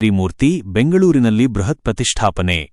ತ್ರಿಮೂರ್ತಿ ಬೆಂಗಳೂರಿನಲ್ಲಿ ಬೃಹತ್ ಪ್ರತಿಷ್ಠಾಪನೆ.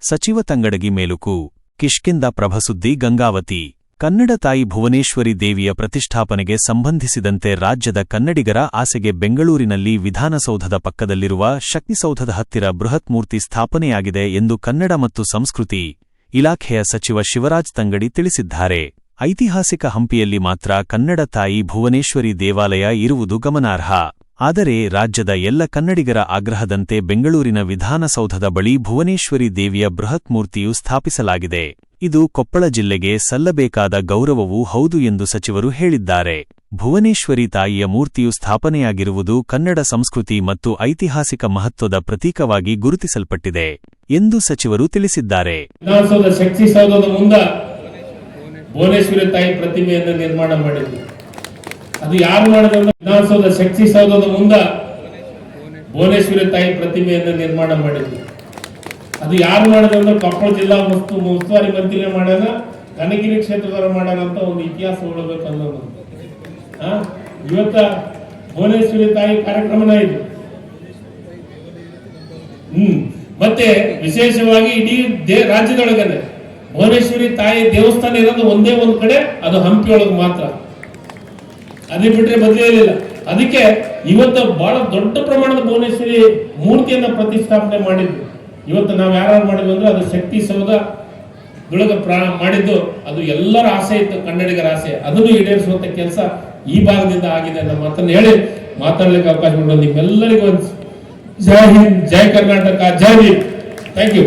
ಸಚಿವ ತಂಗಡಗಿ ಮೇಲುಕು ಕಿಷ್ಕಿಂದ ಪ್ರಭಸುದ್ದಿ ಗಂಗಾವತಿ. ಕನ್ನಡ ತಾಯಿ ಭುವನೇಶ್ವರಿ ದೇವಿಯ ಪ್ರತಿಷ್ಠಾಪನೆಗೆ ಸಂಬಂಧಿಸಿದಂತೆ ರಾಜ್ಯದ ಕನ್ನಡಿಗರ ಆಸೆಗೆ ಬೆಂಗಳೂರಿನಲ್ಲಿ ವಿಧಾನಸೌಧದ ಪಕ್ಕದಲ್ಲಿರುವ ಶಕ್ತಿಸೌಧದ ಹತ್ತಿರ ಬೃಹತ್ ಮೂರ್ತಿ ಸ್ಥಾಪನೆಯಾಗಿದೆ ಎಂದು ಕನ್ನಡ ಮತ್ತು ಸಂಸ್ಕೃತಿ ಇಲಾಖೆಯ ಸಚಿವ ಶಿವರಾಜ್ ತಂಗಡಿ ತಿಳಿಸಿದ್ದಾರೆ. ಐತಿಹಾಸಿಕ ಹಂಪಿಯಲ್ಲಿ ಮಾತ್ರ ಕನ್ನಡ ತಾಯಿ ಭುವನೇಶ್ವರಿ ದೇವಾಲಯ ಇರುವುದು ಗಮನಾರ್ಹ. ಆದರೆ ರಾಜ್ಯದ ಎಲ್ಲ ಕನ್ನಡಿಗರ ಆಗ್ರಹದಂತೆ ಬೆಂಗಳೂರಿನ ವಿಧಾನಸೌಧದ ಬಳಿ ಭುವನೇಶ್ವರಿ ದೇವಿಯ ಬೃಹತ್ ಮೂರ್ತಿಯು ಸ್ಥಾಪಿಸಲಾಗಿದೆ. ಇದು ಕೊಪ್ಪಳ ಜಿಲ್ಲೆಗೆ ಸಲ್ಲಬೇಕಾದ ಗೌರವವೂ ಹೌದು ಎಂದು ಸಚಿವರು ಹೇಳಿದ್ದಾರೆ. ಭುವನೇಶ್ವರಿ ತಾಯಿಯ ಮೂರ್ತಿಯು ಸ್ಥಾಪನೆಯಾಗಿರುವುದು ಕನ್ನಡ ಸಂಸ್ಕೃತಿ ಮತ್ತು ಐತಿಹಾಸಿಕ ಮಹತ್ವದ ಪ್ರತೀಕವಾಗಿ ಗುರುತಿಸಲ್ಪಟ್ಟಿದೆ ಎಂದು ಸಚಿವರು ತಿಳಿಸಿದ್ದಾರೆ. ಭುವನೇಶ್ವರಿ ತಾಯಿ ಪ್ರತಿಮೆಯನ್ನು ನಿರ್ಮಾಣ ಮಾಡಿದ್ರು. ಅದು ಯಾರು ಮಾಡಿದ್ರು ವಿಧಾನಸೌಧ ಶಕ್ತಿ ಸೌಧದ ಮುಂದ ಭುವನೇಶ್ವರಿ ತಾಯಿ ಪ್ರತಿಮೆಯನ್ನು ನಿರ್ಮಾಣ ಮಾಡಿದ್ರು. ಅದು ಯಾರು ಮಾಡಿದ್ರು ಕೊಪ್ಪಳ ಜಿಲ್ಲಾ ವಸ್ತು ಉಸ್ತುವಾರಿ ಮಂತ್ರಿ ಮಾಡ್ಯಾನ, ಕನಗಿರಿ ಕ್ಷೇತ್ರದವರು ಮಾಡ್ಯಾನ ಅಂತ ಒಂದು ಇತಿಹಾಸ ಉಳಬೇಕು ಅನ್ನೋದು? ಇವತ್ತ ಭುವನೇಶ್ವರಿ ತಾಯಿ ಕಾರ್ಯಕ್ರಮನ ಇದು. ಹ್ಮ್. ಮತ್ತೆ ವಿಶೇಷವಾಗಿ ಇಡೀ ದೇ, ರಾಜ್ಯದೊಳಗನೆ ಭುವನೇಶ್ವರಿ ತಾಯಿ ದೇವಸ್ಥಾನ ಇರೋದು ಒಂದೇ ಒಂದು ಕಡೆ, ಅದು ಹಂಪಿಯೊಳಗೆ ಮಾತ್ರ. ಅದೇ ಬಿಟ್ರೆ ಬದಲಿರಲಿಲ್ಲ ಅದಕ್ಕೆ ಇವತ್ತು ಬಹಳ ದೊಡ್ಡ ಪ್ರಮಾಣದ ಭುವನೇಶ್ವರಿ ಮೂರ್ತಿಯನ್ನ ಪ್ರತಿಷ್ಠಾಪನೆ ಮಾಡಿದ್ವಿ ಇವತ್ತು ನಾವು ಯಾರು ಮಾಡಿದ್ವಿ ಅಂದ್ರೆ ಅದು ಶಕ್ತಿ ಸೌಧ ಪ್ರಾಣ ಮಾಡಿದ್ದು. ಅದು ಎಲ್ಲರ ಆಸೆ ಇತ್ತು, ಕನ್ನಡಿಗರ ಆಸೆ. ಅದನ್ನು ಈಡೇರಿಸುವಂತ ಕೆಲಸ ಈ ಭಾಗದಿಂದ ಆಗಿದೆ ಅನ್ನೋ ಮಾತನ್ನು ಹೇಳಿ ಮಾತಾಡ್ಲಿಕ್ಕೆ ಅವಕಾಶ ನಿಮ್ಮೆಲ್ಲರಿಗೂ ಜೈ ಹಿಂದ್, ಜೈ ಕರ್ನಾಟಕ, ಜೈ ಹಿಂದ್ ಥ್ಯಾಂಕ್ ಯು